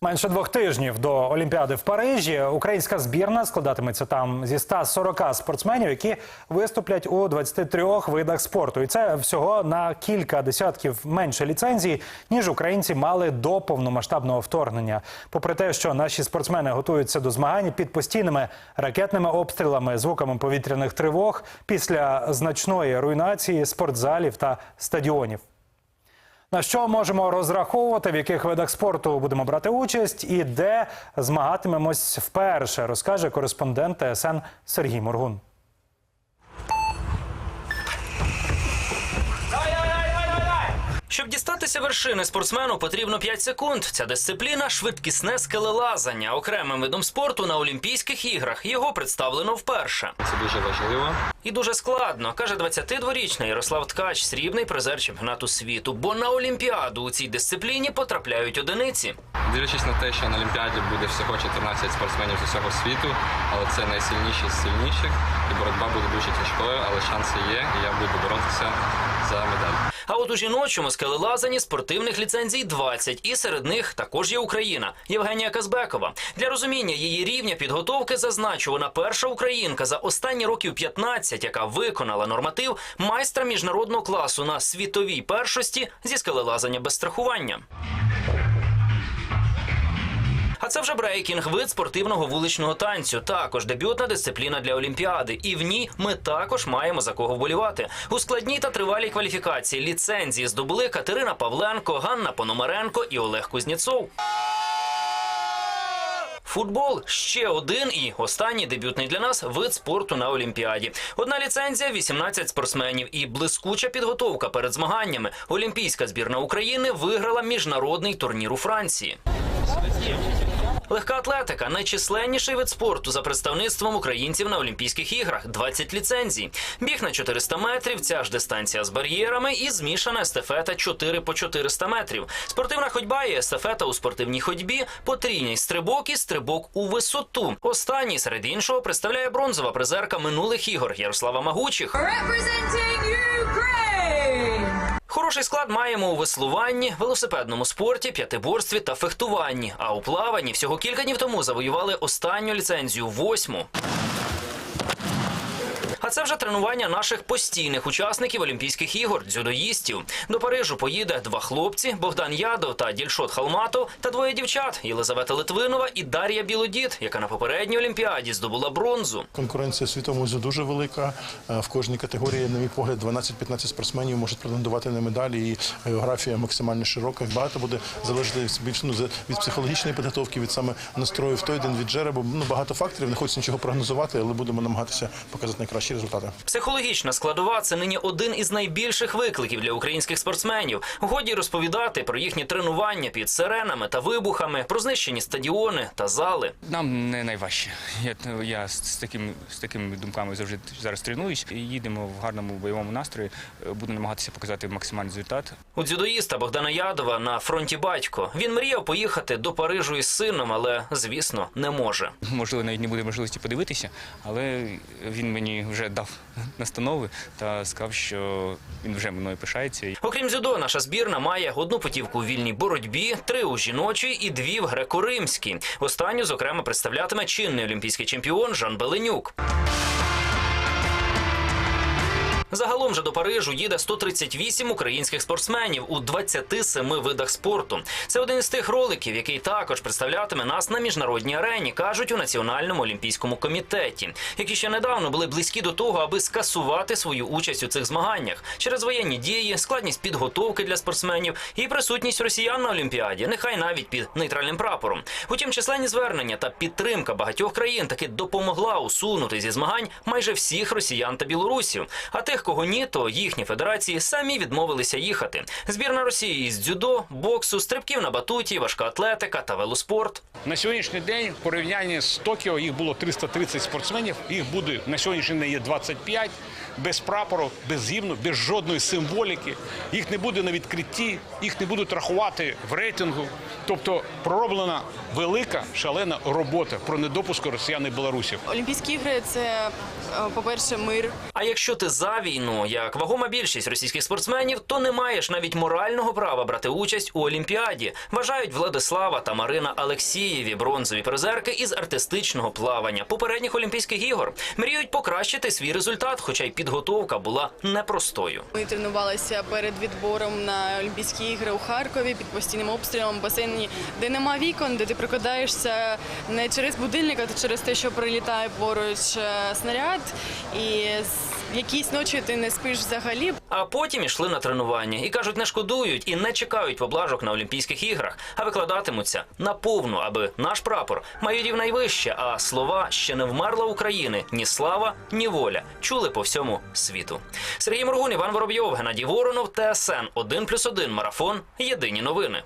Менше двох тижнів до Олімпіади в Парижі українська збірна складатиметься там зі 140 спортсменів, які виступлять у 23 видах спорту. І це всього на кілька десятків менше ліцензій, ніж українці мали до повномасштабного вторгнення. Попри те, що наші спортсмени готуються до змагань під постійними ракетними обстрілами, звуками повітряних тривог, після значної руйнації спортзалів та стадіонів. На що можемо розраховувати, в яких видах спорту будемо брати участь і де змагатимемось вперше, розкаже кореспондент ТСН Сергій Моргун. Щоб дістатися вершини спортсмену, потрібно 5 секунд. Ця дисципліна швидкісне скелелазання. Окремим видом спорту на Олімпійських іграх його представлено вперше. Це дуже важливо. І дуже складно, каже 22-річний Ярослав Ткач, срібний призер чемпіонату світу. Бо на Олімпіаду у цій дисципліні потрапляють одиниці. Дивлячись на те, що на Олімпіаді буде всього 14 спортсменів з усього світу, але це найсильніші з сильніших, і боротьба буде дуже тяжкою, але шанси є, і я буду боротися за медаль. А от у жіночому скелелазані спортивних ліцензій 20, і серед них також є Україна Євгенія Казбекова. Для розуміння її рівня підготовки зазначу, вона перша українка за останні років 15, яка виконала норматив майстра міжнародного класу на світовій першості зі скелелазання без страхування. А це вже брейкінг, вид спортивного вуличного танцю. Також дебютна дисципліна для Олімпіади. І в ній ми також маємо за кого вболівати. У складній та тривалій кваліфікації ліцензії здобули Катерина Павленко, Ганна Пономаренко і Олег Кузнєцов. Футбол ще один і останній дебютний для нас вид спорту на Олімпіаді. Одна ліцензія, 18 спортсменів і блискуча підготовка перед змаганнями. Олімпійська збірна України виграла міжнародний турнір у Франції. Легка атлетика найчисленніший вид спорту за представництвом українців на Олімпійських іграх 20 ліцензій. Біг на 400 метрів, ця ж дистанція з бар'єрами і змішана естафета 4 по 400 метрів. Спортивна ходьба і естафета у спортивній ходьбі, потрійний стрибок і стрибок у висоту. Останній серед іншого представляє бронзова призерка минулих ігор Ярослава Магучих. Representing Ukraine! Хороший склад маємо у веслуванні, велосипедному спорті, п'ятиборстві та фехтуванні. А у плаванні всього кілька днів тому завоювали останню ліцензію восьму. А це вже тренування наших постійних учасників Олімпійських ігор дзюдоїстів. До Парижу поїде два хлопці: Богдан Ядов та Дільшот Халматов, та двоє дівчат Єлизавета Литвинова і Дар'я Білодід, яка на попередній олімпіаді здобула бронзу. Конкуренція світовому ЗЮДО дуже велика. Е, В кожній категорії, на мій погляд, 12-15 спортсменів можуть претендувати на медалі. І географія максимально широка. Багато буде залежати більш ну, від психологічної підготовки, від саме настрою в той день від джеребу. Ну багато факторів. Не хочеться нічого прогнозувати, але будемо намагатися показати найкращі результати. Психологічна складова це нині один із найбільших викликів для українських спортсменів. Годі розповідати про їхні тренування під сиренами та вибухами, про знищені стадіони та зали. Нам не найважче. Я, я з, таким, з такими думками завжди зараз тренуюсь. Їдемо в гарному бойовому настрої. Буду намагатися показати максимальний результат. У дзюдоїста Богдана Ядова на фронті батько. Він мріяв поїхати до Парижу із сином, але звісно не може. Можливо, навіть не буде можливості подивитися, але він мені вже дав настанови та сказав, що він вже мною пишається. Окрім дзюдо, наша збірна має одну путівку у вільній боротьбі, три у жіночій і дві в греко-римській. Останню, зокрема, представлятиме чинний олімпійський чемпіон Жан Беленюк. Загалом же до Парижу їде 138 українських спортсменів у 27 видах спорту. Це один із тих роликів, який також представлятиме нас на міжнародній арені, кажуть у Національному олімпійському комітеті, які ще недавно були близькі до того, аби скасувати свою участь у цих змаганнях через воєнні дії, складність підготовки для спортсменів і присутність росіян на Олімпіаді, нехай навіть під нейтральним прапором. Утім, численні звернення та підтримка багатьох країн таки допомогла усунути зі змагань майже всіх росіян та білорусів. А тих, кого ні, то їхні федерації самі відмовилися їхати. Збірна Росії із дзюдо, боксу, стрибків на батуті, важка атлетика та велоспорт. На сьогоднішній день в порівнянні з Токіо їх було 330 спортсменів. Їх буде на сьогоднішній день є 25. Без прапору, без гімну, без жодної символіки. Їх не буде на відкритті, їх не будуть рахувати в рейтингу. Тобто пророблена велика шалена робота про недопуск росіян і білорусів. Олімпійські ігри це, е, по-перше, мир. А якщо ти за війну, як вагома більшість російських спортсменів, то не маєш навіть морального права брати участь у Олімпіаді. Вважають Владислава та Марина Алексієві, бронзові призерки із артистичного плавання попередніх Олімпійських ігор. Мріють покращити свій результат, хоча й підготовка була непростою. Ми тренувалися перед відбором на Олімпійські ігри у Харкові під постійним обстрілом в басейні, де нема вікон, де ти прокидаєшся не через будильник, а через те, що прилітає поруч е, снаряд, і якісь ночі ти не спиш взагалі. А потім ішли на тренування і кажуть, не шкодують і не чекають поблажок на Олімпійських іграх, а викладатимуться наповну, аби наш прапор майорів найвище, а слова ще не вмерла України ні слава, ні воля чули по світу. Сергій Моргун, Іван Воробйов, Геннадій Воронов, ТСН 1+,1 марафон. Єдині новини.